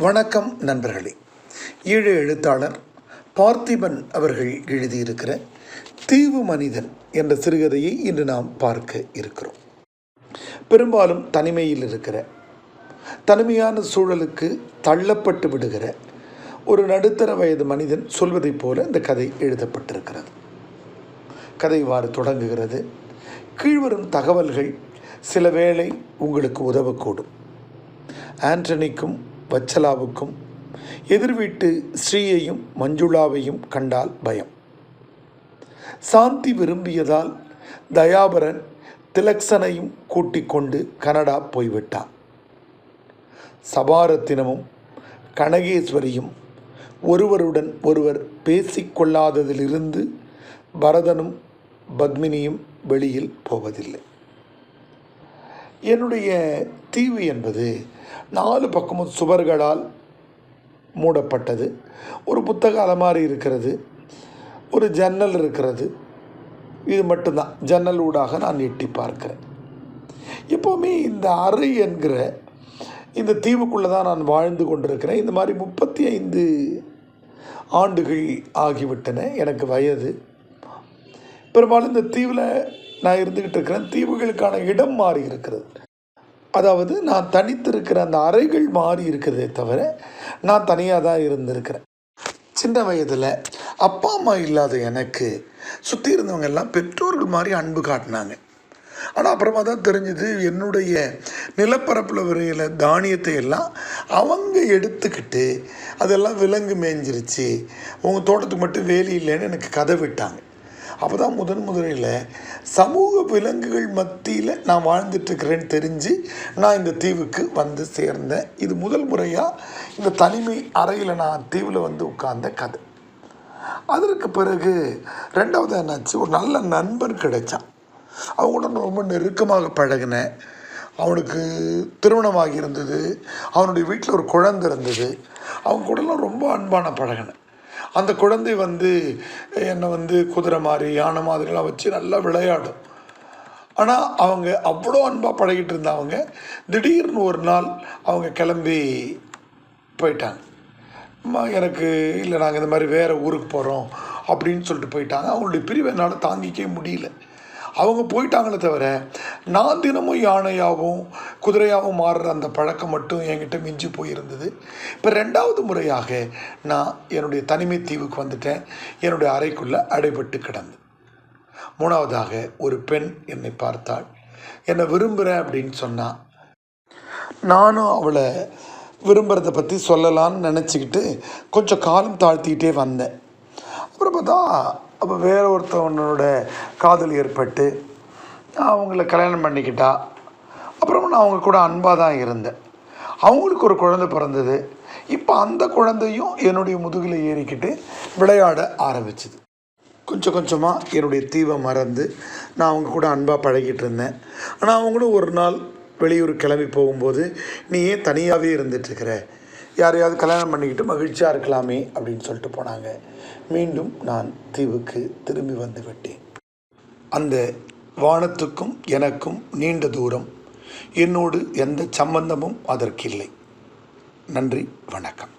வணக்கம் நண்பர்களே. ஈழ எழுத்தாளர் பார்த்திபன் அவர்கள் எழுதியிருக்கிற தீவு மனிதன் என்ற சிறுகதையை இன்று நாம் பார்க்க இருக்கிறோம். பெரும்பாலும் தனிமையில் இருக்கிற தனிமையான சூழலுக்கு தள்ளப்பட்டு விடுகிற ஒரு நடுத்தர வயது மனிதன் சொல்வதைப் போல இந்த கதை எழுதப்பட்டிருக்கிறது. கதை இவ்வாறு தொடங்குகிறது. கீழ்வரும் தகவல்கள் சில வேளை உங்களுக்கு உதவக்கூடும். ஆண்டனிக்கும் வச்சலாவுக்கும் எதிர் வீட்டு ஸ்ரீயையும் மஞ்சுளாவையும் கண்டால் பயம். சாந்தி விரும்பியதால் தயாபரன் திலக்சனையும் கூட்டிக் கொண்டு கனடா போய்விட்டான். சபாரத்தினமும் கனகேஸ்வரியும் ஒருவருடன் ஒருவர் பேசிக்கொள்ளாததிலிருந்து பரதனும் பத்மினியும் வெளியில் போவதில்லை. என்னுடைய தீவு என்பது நாலு பக்கமும் சுவர்களால் மூடப்பட்டது. ஒரு புத்தக அலமாரி இருக்கிறது. ஒரு ஜன்னல் இருக்கிறது. இது மட்டும்தான். ஜன்னல் ஊடாக நான் எட்டி பார்க்கிறேன். எப்போவுமே இந்த அறை என்கிற இந்த தீவுக்குள்ளே தான் நான் வாழ்ந்து கொண்டிருக்கிறேன். இந்த மாதிரி முப்பத்தி ஐந்து ஆண்டுகள் ஆகிவிட்டன எனக்கு வயது. பெரும்பாலும் இந்த தீவில் நான் இருந்துக்கிட்டு இருக்கிறேன் தீவுகளுக்கான இடம் மாறி இருக்கிறது. அதாவது நான் தனித்திருக்கிற அந்த அறைகள் மாறி இருக்கிறதே தவிர நான் தனியாக தான் இருந்திருக்கிறேன். சின்ன வயதில் அப்பா அம்மா இல்லாத எனக்கு சுற்றி இருந்தவங்க எல்லாம் பெற்றோர்கள் மாதிரி அன்பு காட்டினாங்க. ஆனால் அப்புறமா தான் தெரிஞ்சது என்னுடைய நிலப்பரப்பில் வரையில தானியத்தை எல்லாம் அவங்க எடுத்துக்கிட்டு அதெல்லாம் விலங்கு மேய்ஞ்சிருச்சு. உங்கள் தோட்டத்துக்கு மட்டும் வேலி இல்லைன்னு எனக்கு கதை விட்டாங்க. அப்போ தான் முதன் முதலில் சமூக விலங்குகள் மத்தியில் நான் வாழ்ந்துட்டுருக்கிறேன்னு தெரிஞ்சு நான் இந்த தீவுக்கு வந்து சேர்ந்தேன். இது முதல் முறையாக இந்த தனிமை அறையில் நான் தீவில் வந்து உட்கார்ந்த கதை. அதற்கு பிறகு ரெண்டாவது என்னாச்சு ஒரு நல்ல நண்பன் கிடைச்சான். அவங்க கூட நான் ரொம்ப நெருக்கமாக பழகினேன். அவனுக்கு திருமணமாகி இருந்தது. அவனுடைய வீட்டில் ஒரு குழந்தை இருந்தது. அவங்க கூடலாம் ரொம்ப அன்பான பழகினேன். அந்த குழந்தை வந்து என்னை வந்து குதிரை மாதிரி யானை மாதிரிலாம் வச்சு நல்லா விளையாடும். ஆனால் அவங்க அவ்வளோ அன்பாக பழகிட்டு இருந்தவங்க திடீர்னு ஒரு நாள் அவங்க கிளம்பி போயிட்டாங்க. எனக்கு இல்லை நாங்கள் இந்த மாதிரி வேறு ஊருக்கு போகிறோம் அப்படின்னு சொல்லிட்டு போயிட்டாங்க. அவங்களுடைய பிரிவை என்னால் தாங்கிக்கவே முடியல. அவங்க போயிட்டாங்களே தவிர நான் தினமும் யானையாகவும் குதிரையாகவும் மாறுற அந்த பழக்கம் மட்டும் என்கிட்ட மிஞ்சி போயிருந்தது. இப்போ ரெண்டாவது முறையாக நான் என்னுடைய தனிமை தீவுக்கு வந்துட்டேன். என்னுடைய அறைக்குள்ளே அடைபட்டு கிடந்து மூணாவதாக ஒரு பெண் என்னை பார்த்தாள். என்னை விரும்புகிறேன் அப்படின்னு சொன்னான் நானும் அவளை விரும்புகிறத பற்றி சொல்லலான்னு நினச்சிக்கிட்டு கொஞ்சம் காலம் தாழ்த்திக்கிட்டே வந்தேன். அப்புறம் பார்த்தா அப்போ வேற ஒருத்தவனோட காதல் ஏற்பட்டு அவங்கள கல்யாணம் பண்ணிக்கிட்டா அப்புறம் நான் அவங்க கூட அன்பாக தான் இருந்தேன். அவங்களுக்கு ஒரு குழந்தை பிறந்தது. இப்போ அந்த குழந்தையும் என்னுடைய முதுகில் ஏறிக்கிட்டு விளையாட ஆரம்பிச்சுது. கொஞ்சம் கொஞ்சமாக என்னுடைய தீவை மறந்து நான் அவங்க கூட அன்பாக பழகிட்டு இருந்தேன். ஆனால் அவங்களும் ஒரு நாள் வெளியூர் கிளம்பி போகும்போது நீ ஏன் தனியாகவே இருந்துட்டுருக்கிற யாரையாவது கல்யாணம் பண்ணிக்கிட்டு மகிழ்ச்சியாக இருக்கலாமே அப்படின்னு சொல்லிட்டு போனாங்க. மீண்டும் நான் தீவுக்கு திரும்பி வந்து விட்டேன். அந்த வானத்துக்கும் எனக்கும் நீண்ட தூரம் என்னோடு எந்த சம்பந்தமும் அதற்கில்லை. நன்றி வணக்கம்.